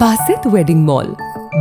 Basith wedding mall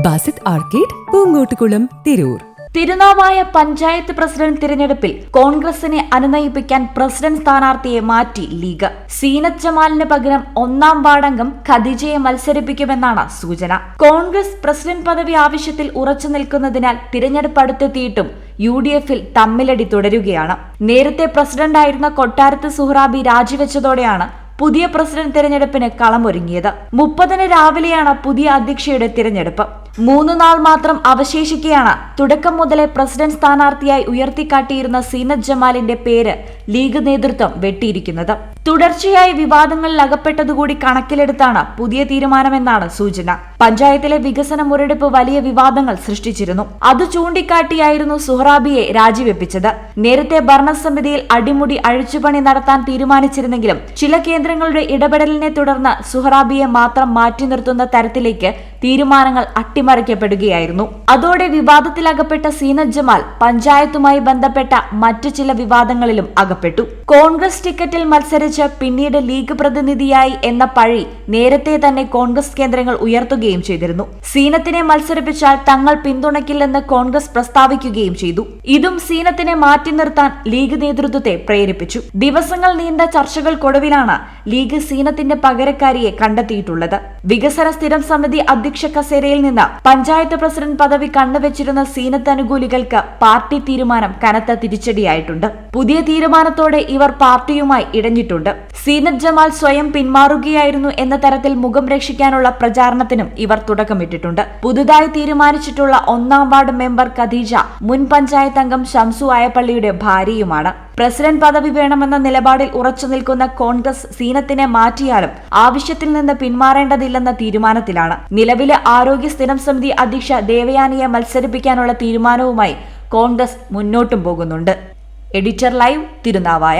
Basith arcade Poongottukulam Tirur. Thirunavaya panchayat president തിരഞ്ഞെടുപ്പിൽ കോൺഗ്രസിനെ അനുനയിപ്പിക്കാൻ president സ്ഥാനാർത്ഥിയെ മാറ്റി ലീഗ്. സീനത്ത് ജമാലിന് പകരം ഒന്നാം വാർഡംഗം ഖദീജയെ മത്സരിപ്പിക്കുമെന്നാണ് സൂചന. കോൺഗ്രസ് പ്രസിഡന്റ് പദവി ആവശ്യത്തിൽ ഉറച്ചു നിൽക്കുന്നതിനാൽ തിരഞ്ഞെടുപ്പ് അടുത്തെത്തിയിട്ടും യു ഡി എഫിൽ തമ്മിലടി തുടരുകയാണ്. നേരത്തെ പ്രസിഡന്റായിരുന്ന കൊട്ടാരത്ത് സുഹ്റാബി രാജിവെച്ചതോടെയാണ് പുതിയ പ്രസിഡന്റ് തിരഞ്ഞെടുപ്പിന് കളമൊരുങ്ങിയത്. മുപ്പതിന് രാവിലെയാണ് പുതിയ അധ്യക്ഷയുടെ തിരഞ്ഞെടുപ്പ്. മൂന്ന് നാൾ മാത്രം അവശേഷിക്കെയാണ്. തുടക്കം മുതലേ പ്രസിഡന്റ് സ്ഥാനാർത്ഥിയായി ഉയർത്തിക്കാട്ടിയിരുന്ന സീനത്ത് ജമാലിന്റെ പേര് ലീഗ് നേതൃത്വം വെട്ടിയിരിക്കുന്നത്. തുടർച്ചയായി വിവാദങ്ങളിൽ അകപ്പെട്ടതുകൂടി കണക്കിലെടുത്താണ് പുതിയ തീരുമാനമെന്നാണ് സൂചന. പഞ്ചായത്തിലെ വികസന മുരടിപ്പ് വലിയ വിവാദങ്ങൾ സൃഷ്ടിച്ചിരുന്നു. അത് ചൂണ്ടിക്കാട്ടിയായിരുന്നു സുഹ്റാബിയെ രാജിവെപ്പിച്ചത്. നേരത്തെ ഭരണസമിതിയിൽ അടിമുടി അഴിച്ചുപണി നടത്താൻ തീരുമാനിച്ചിരുന്നെങ്കിലും ചില കേന്ദ്രങ്ങളുടെ ഇടപെടലിനെ തുടർന്ന് സുഹ്റാബിയെ മാത്രം മാറ്റി നിർത്തുന്ന തരത്തിലേക്ക് തീരുമാനങ്ങൾ അട്ടിമറിക്കപ്പെടുകയായിരുന്നു. അതോടെ വിവാദത്തിലകപ്പെട്ട സീന ജമാൽ പഞ്ചായത്തുമായി ബന്ധപ്പെട്ട മറ്റു ചില വിവാദങ്ങളിലും അകപ്പെട്ടു. കോൺഗ്രസ് ടിക്കറ്റിൽ മത്സരിച്ച് പിന്നീട് ലീഗ് പ്രതിനിധിയായി എന്ന പഴി നേരത്തെ തന്നെ കോൺഗ്രസ് കേന്ദ്രങ്ങൾ ഉയർത്തുകയും ചെയ്തിരുന്നു. സീനത്തിനെ മത്സരിപ്പിച്ചാൽ തങ്ങൾ പിന്തുണയ്ക്കില്ലെന്ന് കോൺഗ്രസ് പ്രസ്താവിക്കുകയും ചെയ്തു. ഇതും സീനത്തിനെ മാറ്റി നിർത്താൻ ലീഗ് നേതൃത്വത്തെ പ്രേരിപ്പിച്ചു. ദിവസങ്ങൾ നീണ്ട ചർച്ചകൾക്കൊടുവിലാണ് ലീഗ് സീനത്തിന്റെ പകരക്കാരിയെ കണ്ടെത്തിയിട്ടുള്ളത്. വികസന സ്ഥിരം സമിതി അധ്യക്ഷ കസേരയിൽ നിന്ന് പഞ്ചായത്ത് പ്രസിഡന്റ് പദവി കണ്ണുവെച്ചിരുന്ന സീനത്ത് അനുകൂലികൾക്ക് പാർട്ടി തീരുമാനം കനത്ത തിരിച്ചടിയായിട്ടുണ്ട്. പുതിയ തീരുമാനത്തോടെ ഇവർ പാർട്ടിയുമായി ഇടഞ്ഞിട്ടുണ്ട്. സീനത്ത് ജമാൽ സ്വയം പിന്മാറുകയായിരുന്നു എന്ന തരത്തിൽ മുഖം രക്ഷിക്കാനുള്ള പ്രചാരണത്തിനും ഇവർ തുടക്കമിട്ടിട്ടുണ്ട്. പുതുതായി തീരുമാനിച്ചിട്ടുള്ള ഒന്നാം വാർഡ് മെമ്പർ ഖദീജ മുൻ പഞ്ചായത്ത് അംഗം ഷംസു ആയപ്പള്ളിയുടെ ഭാര്യയുമാണ്. പ്രസിഡന്റ് പദവി വേണമെന്ന നിലപാടിൽ ഉറച്ചു നിൽക്കുന്ന കോൺഗ്രസ് സീനത്തിനെ മാറ്റിയാലും ആവശ്യത്തിൽ നിന്ന് പിന്മാറേണ്ടതില്ലെന്ന തീരുമാനത്തിലാണ്. നിലവിലെ ആരോഗ്യ സ്ഥിരം സമിതി അധ്യക്ഷ ദേവയാനിയെ മത്സരിപ്പിക്കാനുള്ള തീരുമാനവുമായി കോൺഗ്രസ് മുന്നോട്ടും പോകുന്നുണ്ട്. Editor live Thirunavaya